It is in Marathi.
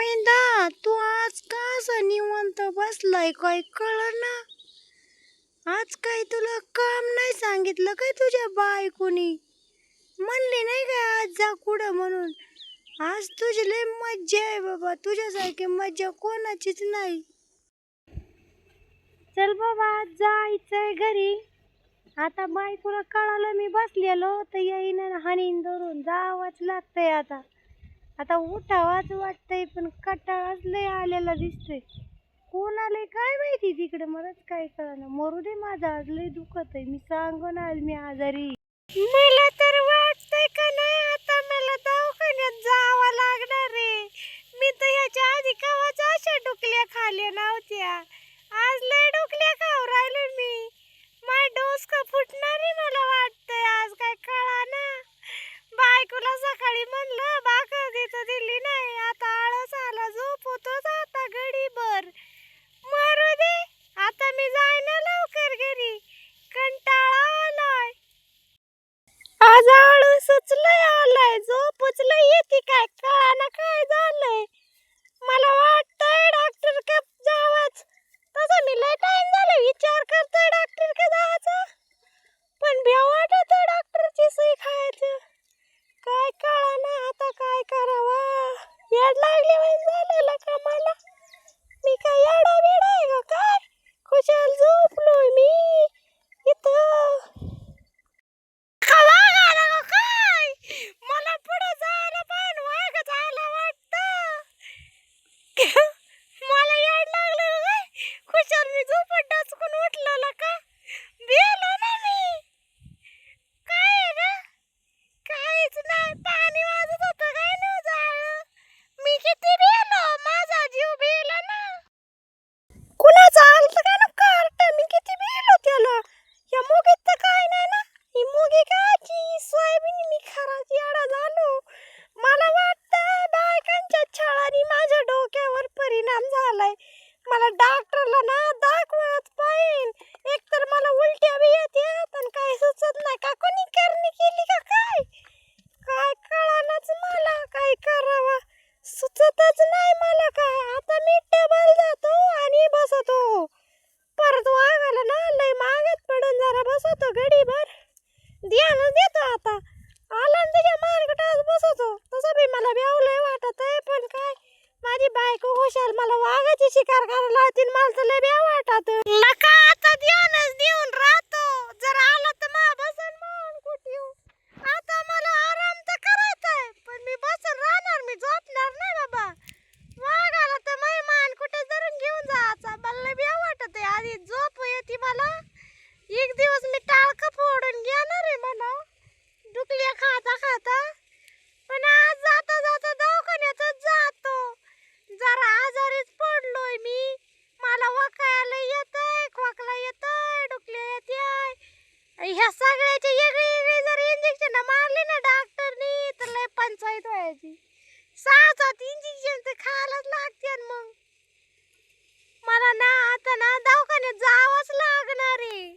गोविंदा तू आज का असं निवंत बसलाय? काय कळ ना आज काय तुला काम नाही सांगितलं काय तुझ्या बायकोनी? म्हणली नाही काय आज जा कुठं म्हणून? आज तुझी लय मज्जा आहे बाबा. तुझ्यासारखी मज्जा कोणाचीच नाही. चल बाबा आज जायचंय घरी. आता बायकोला कळालं मी बसलेलो तर येईन हानीन धरून. जावंच लागतंय आता. आता उठावाच वाटतंय पण कटाळाच लय आलेला दिसतोय. कोण आलंय काय माहिती तिकडे? मलाच काय कळलं मरू दे माझं आज लय दुखत आहे. मी सांगून आज मी आजारी. मला तर वाटतंय का नाही आता मला दवाखान्यात जावं लागणार रे मी तर ह्याच्या आधी कवाच अशा डुकल्या खाल्या नव्हत्या. आज लय डुकल्या खाऊ राहिलो मी. माय डोस का फुटणार आहे मला वाटतंय आज काय कळा ना बायकोला सकाळी म्हणलं भाकर तिथं दिली नाही आता आळस आला झोप होतोच आता गडीभर मरू दे आता मी जाय ना लवकर घरी कंटाळा आलाय आज आळसच लय आलाय झोपच लय येते काय कळा ना काय झालंय मला वाटतंय डॉक्टर का जावाच तसा मी लय टाइम झाला विचार करतोय डॉक्टर का जायचा पण भ्या वाटत डॉक्टरची सुई खायचं काय कळा ना आता काय करावं येड लागले झालेलं का मला मी काय येडा बिडा आहे का काय खुशाल झोपलोय मी इथं खवा गाणं का काय मला पुढे जायला पण वाघ झाला वाटतं मला याड लागलं का काय खुशाल मी झोपट डचकून का? बेलो ना मी. काय ना? काहीच नाही. पाणी वाजत होतं काय न जाळं मी किती बेलो? माझा जीव बेला ना. कुणाचा आलत काय ना कार्ट? मी किती बेलो त्याला? या मुगीत तर काय नाही ना? ही मुगी काची? सोयाबीन? मी खराच येडा झालो. मला वाटतंय बायकांच्या छळाने माझ्या डोक्यावर परिणाम झालाय. मला डॉक्टरला ना दाखवत पाहिजे एक तर मला उलट्या बी येतात आणि काही सुचत नाही का कोणी करणी केली का काय काय कळालंच मला काय करावं सुचतच नाही मला काय आता मी टेबल जातो आणि बसतो. परत वागायला ना लय मागत पडून जरा बसतो. घडीभर ध्यानच देतो आता आला ना तुझ्या मार्गटात बसतो तसं बी मला बेवलंय वाटत आहे पण काय माझी बायको हुशार मला वाघाची शिकार करायला लावतील मला तर लय बेव वाटत नका आता ध्यानच देऊन राहतो जर आला तर मा बसन मान कुठे येऊ आता मला आराम तर करायचा आहे पण मी बसून राहणार मी झोपणार नाही बाबा वाघ आला तर मै मान कुठे धरून घेऊन जायचा मला लय बेव वाटत आहे आधी झोप येते मला एक दिवस मी टाळकं फोडून घेणार आहे म्हणा डुकल्या खाता खाता पण आज जाता जाता दवाखान्यातच जातो जरा आजारीच पडलोय मी मला वकायला येतंय खोकला येतंय डुकल्या येते ह्या सगळ्याचे वेगळे वेगळे जर इंजेक्शन मारले ना डॉक्टरनी तर लय पंचायत व्हायची सहा सात इंजेक्शन तर लागते मग. मला ना आता ना दवाखान्यात जावंच लागणार आहे.